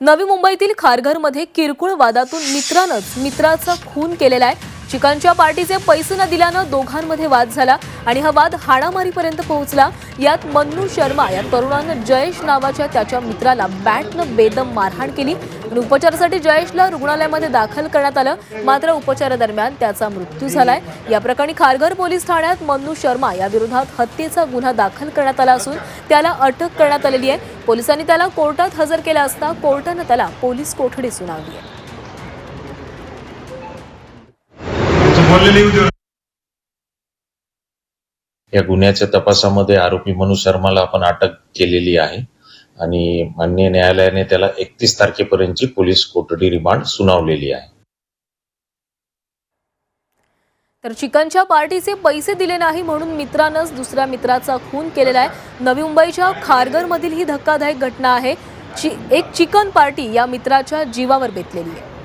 नवी मुंबईतील खारघरमध्ये किरकोळ वादातून मित्रानंच मित्राचा खून केलेला आहे. चिकनच्या पार्टीचे पैसे न दिल्यानं दोघांमध्ये वाद झाला आणि हा वाद हाणामारीपर्यंत पोहोचला. यात मन्नू शर्मा या तरुणानं जयेश नावाच्या त्याच्या मित्राला बॅटनं बेदम मारहाण केली. आणि उपचारासाठी जयेशला रुग्णालयामध्ये दाखल करण्यात आलं. मात्र उपचारादरम्यान त्याचा मृत्यू झालाय. या प्रकरणी खारघर पोलीस ठाण्यात मन्नू शर्मा या विरोधात हत्येचा गुन्हा दाखल करण्यात आला असून त्याला अटक करण्यात आलेली आहे. पोलिसांनी त्याला कोर्टात हजर केलं असता कोर्टानं त्याला पोलीस कोठडी सुनावली आहे. या गुन्ह्याच्या तपासामध्ये आरोपी मनु शर्माला आपण अटक केलेली आहे आणि माननीय न्यायालयाने त्याला एकतीस तारखेपर्यंतची पोलीस कोठडी रिमांड सुनावलेली आहे. तर चिकनच्या पार्टीचे पैसे दिले नाही म्हणून मित्रानंच दुसऱ्या मित्राचा खून केलेला आहे. नवी मुंबईच्या खारघरमधील ही धक्कादायक घटना आहे. चि एक चिकन पार्टी या मित्राच्या जीवावर बेतलेली आहे.